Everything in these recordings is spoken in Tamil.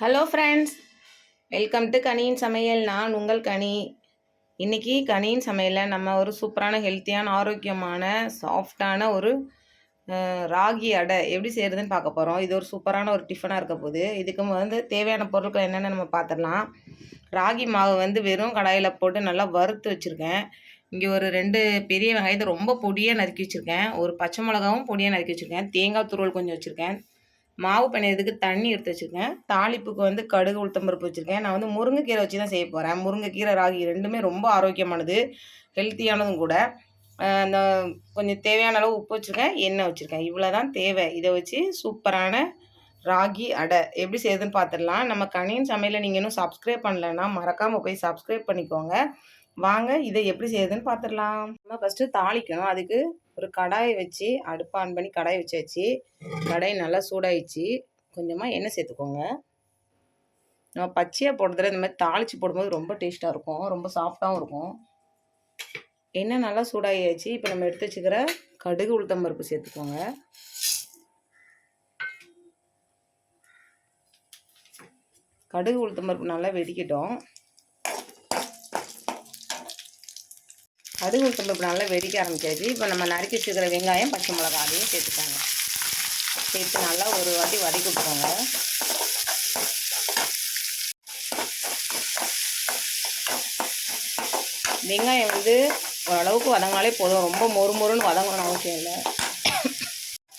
ஹலோ ஃப்ரெண்ட்ஸ் வெல்கம் டு கனியின் சமையல் நான் உங்கள் கனி. இன்னைக்கு கனியின் சமையலில் நம்ம ஒரு சூப்பரான ஹெல்த்தியான ஆரோக்கியமான சாஃப்டான ஒரு ராகி அடை எப்படி செய்கிறதுன்னு பார்க்க போகிறோம் இது ஒரு சூப்பரான ஒரு டிஃபனாக இருக்க போகுது. இதுக்கு வந்து தேவையான பொருட்கள் என்னென்னு நம்ம பார்த்துடலாம். ராகி மாவு வந்து வெறும் கடாயில் போட்டு நல்லா வறுத்து வச்சுருக்கேன். இங்கே ஒரு ரெண்டு பெரிய வெங்காயத்தை ரொம்ப பொடியாக நறுக்கி வச்சுருக்கேன். ஒரு பச்சை மிளகாவும் பொடியாக நறுக்கி வச்சுருக்கேன். தேங்காய் துருவல் கொஞ்சம் வச்சுருக்கேன். மாவு பண்ணுறதுக்கு தண்ணி எடுத்து வச்சுருக்கேன். தாளிப்புக்கு வந்து கடுகு உளுத்தம்பருப்பு வச்சுருக்கேன். நான் வந்து முருங்கைக்கீரை வச்சு தான் செய்ய போகிறேன் முருங்கைக்கீரை ராகி ரெண்டுமே ரொம்ப ஆரோக்கியமானது ஹெல்த்தியானதும் கூட. அந்த கொஞ்சம் தேவையான அளவு உப்பு வச்சுருக்கேன். எண்ணெய் வச்சுருக்கேன். இவ்வளோ தான் தேவை. இதை வச்சு சூப்பரான ராகி அடை எப்படி செய்யுதுன்னு பார்த்துடலாம் நம்ம கனியின் சமையலை நீங்கள் இன்னும் சப்ஸ்கிரைப் பண்ணலைன்னா மறக்காமல் போய் சப்ஸ்கிரைப் பண்ணிக்கோங்க. வாங்க இதை எப்படி செய்யுதுன்னு பார்த்துடலாம் நம்ம ஃபஸ்ட்டு தாளிக்கணும். அதுக்கு ஒரு கடாயை வச்சு அடுப்பு ஆன் பண்ணி கடாயை வச்சாச்சு கடாய் நல்லா சூடாயிடுச்சு. கொஞ்சமாக எண்ணெய் சேர்த்துக்கோங்க. நம்ம பச்சையாக போடுறதுல இந்த மாதிரி தாளித்து போடும்போது ரொம்ப டேஸ்ட்டாக இருக்கும். ரொம்ப சாஃப்டாகவும் இருக்கும். எண்ணெய் நல்லா சூடாகியாச்சு. இப்போ நம்ம எடுத்து வச்சுக்கிற கடுகு உளுத்தம் பருப்பு சேர்த்துக்கோங்க. கடுகு உளுத்தம் பருப்பு நல்லா வெடிக்கட்டும். கடுகு உளுத்தம் பருப்பு நல்லா வெடிக்க ஆரம்பிச்சாச்சு இப்போ நம்ம நறுக்கி வச்சுருக்கிற வெங்காயம் பச்சை மிளகா அதையும் சேர்த்துக்காங்க. சேர்த்து நல்லா ஒரு வாட்டி வதக்கி விட்டுருவாங்க வெங்காயம் வந்து ஓரளவுக்கு வதங்கினாலே போதும். ரொம்ப மொறு மொறுன்னு வதங்கணும்னு அவசியம் இல்லை.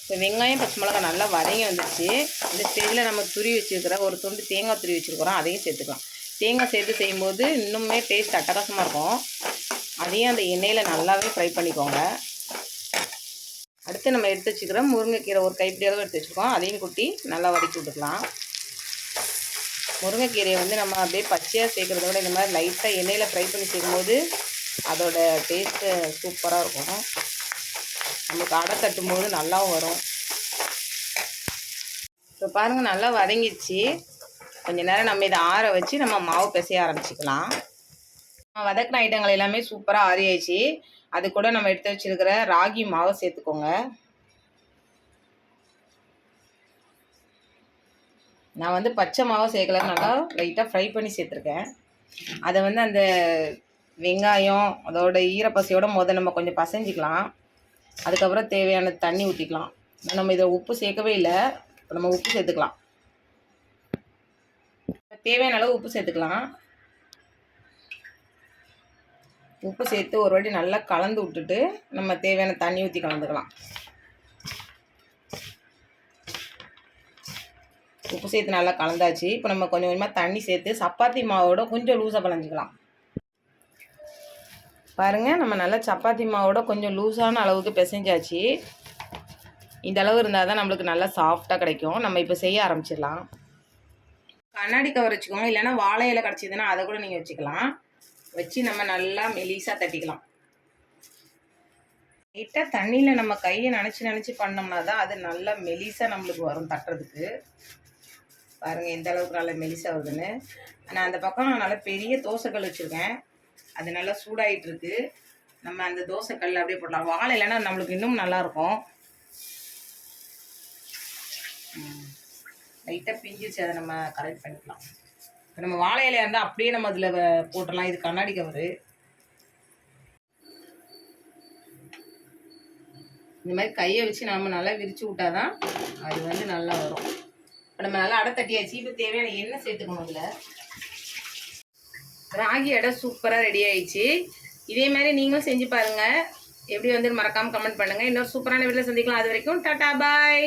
இப்போ வெங்காயம் பச்சை மிளகா நல்லா வதங்கி வந்துடுச்சு இந்த ஸ்டேஜில் நம்ம துரி வச்சுருக்கிற ஒரு துண்டு தேங்காய் துரி வச்சுருக்கிறோம். அதையும் சேர்த்துக்கலாம். தேங்காய் சேர்த்து செய்யும்போது இன்னுமே டேஸ்ட் அட்டகாசமாக இருக்கும். அதையும் அந்த எண்ணெயில் நல்லாவே ஃப்ரை பண்ணிக்கோங்க. அடுத்து நம்ம எடுத்து வச்சுக்கிற முருங்கைக்கீரை ஒரு கைப்பிடி அளவு எடுத்து வச்சுருக்கோம். அதையும் குட்டி நல்லா வதக்கி விட்டுக்கலாம். முருங்கைக்கீரையை வந்து நம்ம அப்படியே பச்சையாக சேர்க்குறத விட இந்த மாதிரி லைட்டாக எண்ணெயில் ஃப்ரை பண்ணி சேர்க்கும்போது அதோட டேஸ்ட்டு சூப்பராக இருக்கும். நமக்கு அடை தட்டும் போது நல்லாவும் வரும். இப்போ பாருங்கள் நல்லா வதங்கிடுச்சு. கொஞ்ச நேரம் நம்ம இதை ஆற வச்சு நம்ம மாவு பிசைய ஆரம்பிச்சிக்கலாம். வதக்கின ஐட்டங்கள் எல்லாமே சூப்பராக ஆறியாச்சு. அது கூட நம்ம எடுத்து வச்சிருக்கிற ராகி மாவை சேர்த்துக்கோங்க. நான் வந்து பச்சை மாவை சேர்க்கல நல்லா லைட்டாக ஃப்ரை பண்ணி சேர்த்துருக்கேன். அதை வந்து அந்த வெங்காயம் அதோட ஈரப்பசையோட முத நம்ம கொஞ்சம் பசைஞ்சிக்கலாம். அதுக்கப்புறம் தேவையான தண்ணி ஊற்றிக்கலாம் நம்ம இதை உப்பு சேர்க்கவே இல்லை. இப்போ நம்ம உப்பு சேர்த்துக்கலாம். தேவையான அளவு உப்பு சேர்த்துக்கலாம். உப்பு சேர்த்து ஒரு வாட்டி நல்லா கலந்து விட்டுட்டு நம்ம தேவையான தண்ணி ஊற்றி கலந்துக்கலாம். உப்பு சேர்த்து நல்லா கலந்தாச்சு. இப்போ நம்ம கொஞ்சம் கொஞ்சமாக தண்ணி சேர்த்து சப்பாத்தி மாவோட கொஞ்சம் லூஸாக பிணைஞ்சிக்கலாம். பாருங்கள் நம்ம நல்லா சப்பாத்தி மாவோட கொஞ்சம் லூஸான அளவுக்கு பிசைஞ்சாச்சு. இந்த அளவு இருந்தால் தான் நம்மளுக்கு நல்லா சாஃப்டாக கிடைக்கும். நம்ம இப்போ செய்ய ஆரம்பிச்சிடலாம். கண்ணாடி கவர் வச்சுக்கோங்க. இல்லைன்னா வாழை இலை கிடச்சிதுன்னா அதை கூட நீங்கள் வச்சுக்கலாம். வச்சு நம்ம நல்லா மெலிசாக தட்டிக்கலாம். லைட்டாக தண்ணியில் நம்ம கையை நினச்சி நினச்சி பண்ணோம்னா தான் அது நல்லா மெலிசாக நம்மளுக்கு வரும் தட்டுறதுக்கு. பாருங்கள் எந்த அளவுக்கு நல்லா மெலிசாக வருதுன்னு. நான் அந்த பக்கம் நல்லா பெரிய தோசைக்கல் வச்சுருக்கேன். அது நல்லா சூடாயிட்டு இருக்கு. நம்ம அந்த தோசைக்கல் அப்படியே போடலாம். வாழை இல்லைன்னா நம்மளுக்கு இன்னும் நல்லாயிருக்கும் லைட்டாக பிஞ்சிச்சு அதை நம்ம கரெக்ட் பண்ணிக்கலாம். நம்ம வாழை இலையாக இருந்தால் அப்படியே நம்ம அதில் போட்டுடலாம். இது கண்ணாடி கவரு இந்த மாதிரி கையை வச்சு நம்ம நல்லா விரிச்சு விட்டாதான் அது வந்து நல்லா வரும். இப்போ நம்ம நல்லா அடை தட்டியாச்சு இப்போ தேவையான எண்ணெய் சேர்த்துக்கணும் இதில். ராகி அடை சூப்பராக ரெடி ஆயிடுச்சு. இதே மாதிரி நீங்களும் செஞ்சு பாருங்கள் எப்படி வந்து மறக்காமல் கமெண்ட் பண்ணுங்க. இன்னொரு சூப்பரான வீட்டில் சந்திக்கலாம். அது வரைக்கும் டாட்டா பாய்